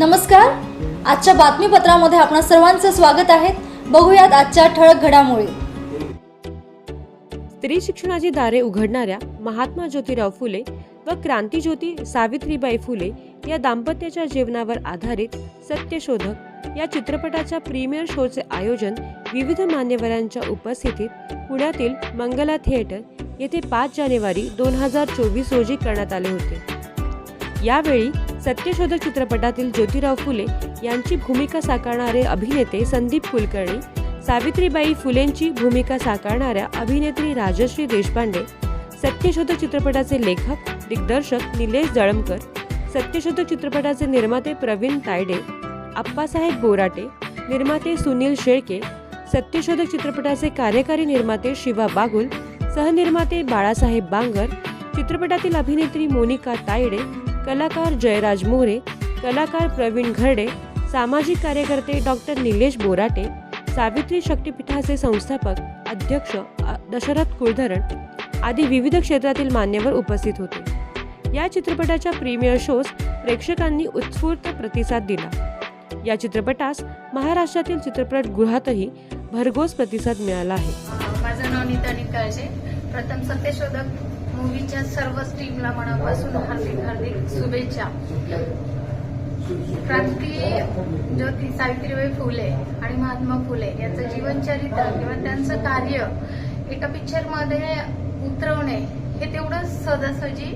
नमस्कार. आजच्या बातमीपत्रामध्ये आपणा सर्वांचं स्वागत आहे. बघूयात आजच्या ठळक घडामोडी. स्त्री शिक्षणाची दारे उघडणाऱ्या महात्मा ज्योतिराव फुले व क्रांतीज्योती सावित्रीबाई फुले या दाम्पत्याच्या जीवनावर आधारित सत्यशोधक या चित्रपटाच्या प्रीमियर शोचे आयोजन विविध मान्यवरांच्या उपस्थितीत पुण्यातील मंगला थिएटर येथे पाच जानेवारी दोन हजार चोवीस रोजी करण्यात आले होते. यावेळी सत्यशोधक चित्रपटातील ज्योतिराव फुले यांची भूमिका साकारणारे अभिनेते संदीप कुलकर्णी सावित्रीबाई फुलेंची भूमिका साकारणाऱ्या अभिनेत्री राजश्री देशपांडे सत्यशोधक चित्रपटाचे लेखक दिग्दर्शक निलेश जळमकर सत्यशोधक चित्रपटाचे निर्माते प्रवीण तायडे आप्पासाहेब बोराटे निर्माते सुनील शेळके सत्यशोधक चित्रपटाचे कार्यकारी निर्माते शिवा बागुल सहनिर्माते बाळासाहेब बांगर चित्रपटातील अभिनेत्री मोनिका तायडे कलाकार जयराज मोरे कलाकार प्रवीण घरडे सामाजिक कार्यकर्ते डॉक्टर निलेश बोराटे सावित्री शक्तिपीठाचे संस्थापक अध्यक्ष दशरथ कुलधरण आदी विविध क्षेत्रातील मान्यवर उपस्थित होते. या चित्रपटाच्या प्रीमियर शोज प्रेक्षकांनी उत्स्फूर्त प्रतिसाद दिला. या चित्रपटास महाराष्ट्रातील चित्रपटगृहातही भरघोस प्रतिसाद मिळाला आहे. माझं नाव नीता निकाळजे प्रथम सत्यशोधक मूवीच्या सर्व टीमला मनापासून हार्दिक हार्दिक शुभेच्छा. क्रांती ज्योती सावित्रीबाई फुले आणि महात्मा फुले यांचं जीवनचरित्र किंवा त्यांचं कार्य एका पिक्चरमध्ये उतरवणे हे तेवढं सहजासहजी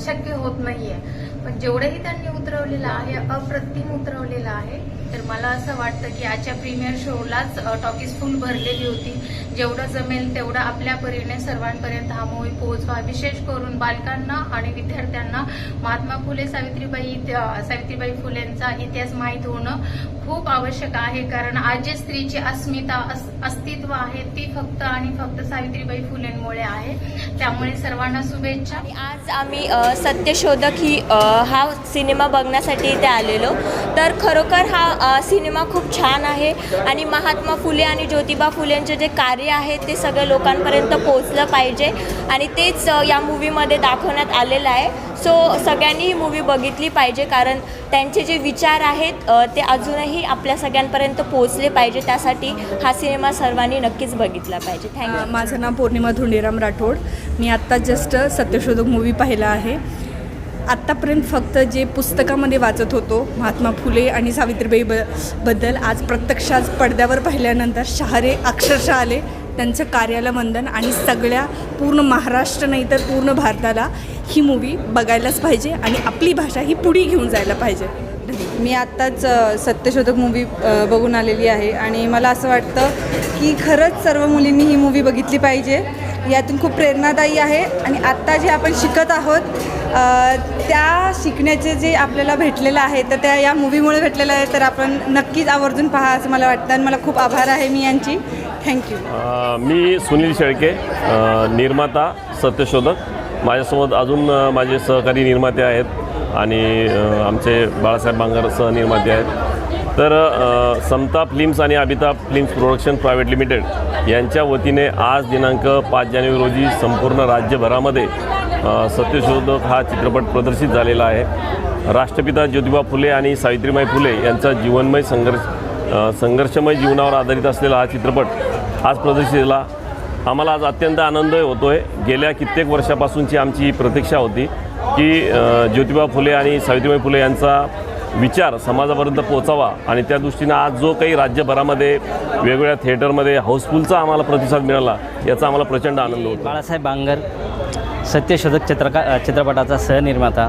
शक्य होत नाहीये. पण जेवढंही त्यांनी उतरवलेलं आहे अप्रतिम उतरवलेलं आहे तर मला असं वाटतं की आजच्या प्रीमियर शोलाच टॉकीज फुल भरलेली होती. जेवढं जमेल तेवढं आपल्या परीने सर्वांपर्यंत हा मूवी पोहोचवा. विशेष करून बालकांना आणि विद्यार्थ्यांना महात्मा फुले सावित्रीबाई सावित्रीबाई फुलेंचा इतिहास माहीत होणं खूप आवश्यक आहे. कारण आज जे स्त्रीची अस्मिता अस्तित्व आहे ती फक्त आणि फक्त सावित्रीबाई फुलेंमुळे आहे. त्यामुळे सर्वांना शुभेच्छा. आज आम्ही सत्यशोधक ही हा सिनेमा बघण्यासाठी इथे आलेलो. तर खरोखर हा सिनेमा खूप छान आहे आणि महात्मा फुले आणि ज्योतिबा फुलेंचे जे कार्य आहे ते सगळं लोकांपर्यंत पोहोचलं पाहिजे आणि तेच या मूवीमध्ये दाखवण्यात आलेलं आहे. सो सगळ्यांनी ही मूवी बघितली पाहिजे कारण त्यांचे जे विचार आहेत ते अजूनही आपल्या सगळ्यांपर्यंत पोहोचले पाहिजे. त्यासाठी हा सिनेमा सर्वांनी नक्कीच बघितला पाहिजे. थँक्यू माझं नाव पौर्णिमा धुंडीराम राठोड. मी आत्ता जस्ट सत्यशोधक मूवी पाहिला. आहे. आत्तापर्यंत फक्त जे पुस्तकामध्ये वाचत होतो महात्मा फुले आणि सावित्रीबाई ब बद्दल आज प्रत्यक्षात पडद्यावर पाहिल्यानंतर शहारे अक्षरशः आले. त्यांचं कार्याला वंदन आणि सगळ्या पूर्ण महाराष्ट्र नाही तर पूर्ण भारताला ही मूवी बघायलाच पाहिजे आणि आपली भाषा ही पुढे घेऊन जायला पाहिजे. मी आत्ताच सत्यशोधक मूवी बघून आलेली आहे आणि मला असं वाटतं की खरंच सर्व मुलींनी ही मूवी बघितली पाहिजे. यातून खूप प्रेरणादायी आहे आणि आत्ता जे आपण शिकत आहोत त्या शिकण्याचे जे आपल्याला भेटलेलं आहे तर त्या या मूवीमुळे भेटलेलं आहे तर आपण नक्कीच आवर्जून पहा असं मला वाटतं. आणि मला खूप आभार आहे मी यांची. थँक्यू मी सुनील शेळके निर्माता सत्यशोधक. माझ्यासोबत अजून माझे सहकारी निर्माते आहेत आणि आमचे बाळासाहेब बांगर सहनिर्माते आहेत. तर समता फिल्म्स आणि Amitabh films production private limited यांच्या वतीने आज दिनांक पाच जानेवारी रोजी संपूर्ण राज्यभरामध्ये सत्यशोधक हा चित्रपट प्रदर्शित झालेला आहे. राष्ट्रपिता ज्योतिबा फुले आणि सावित्रीबाई फुले यांचा जीवनमय संघर्ष संघर्षमय जीवनावर आधारित असलेला हा चित्रपट आज प्रदर्शित झाला आम्हाला आज अत्यंत आनंद होतो आहे गेल्या कित्येक वर्षापासूनची आमची प्रतीक्षा होती की ज्योतिबा फुले आणि सावित्रीबाई फुले यांचा विचार समाजापर्यंत पोचावा आणि त्या दृष्टीनं आज जो काही राज्यभरामध्ये वेगवेगळ्या थिएटरमध्ये हाऊसफुलचा आम्हाला प्रतिसाद मिळाला याचा आम्हाला प्रचंड आनंद होतो. बाळासाहेब बांगर सत्यशोधक चित्रका चित्रपटाचा सहनिर्माता.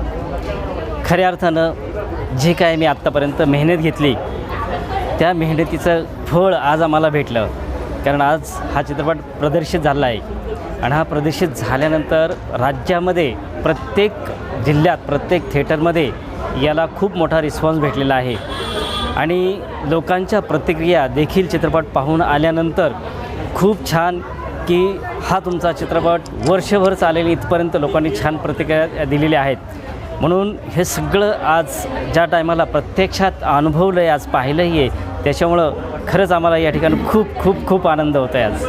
खऱ्या अर्थानं जे काय मी आत्तापर्यंत मेहनत घेतली त्या मेहनतीचं फळ आज आम्हाला भेटलं. कारण आज हा चित्रपट प्रदर्शित झाला आहे आणि हा प्रदर्शित झाल्यानंतर राज्यामध्ये प्रत्येक जिल्ह्यात प्रत्येक थिएटरमध्ये याला खूप मोठा रिस्पॉन्स भेटलेला आहे. आणि लोकांच्या प्रतिक्रिया देखील चित्रपट पाहून आल्यानंतर खूप छान की हा तुमचा चित्रपट वर्षभर चालेल इथपर्यंत लोकांनी छान प्रतिक्रिया दिलेल्या आहेत. म्हणून हे सगळं आज ज्या टायमाला प्रत्यक्षात अनुभवलं आहे आज पाहिलंही आहे त्याच्यामुळं खरंच आम्हाला या ठिकाणी खूप खूप खूप आनंद होत आहे आज.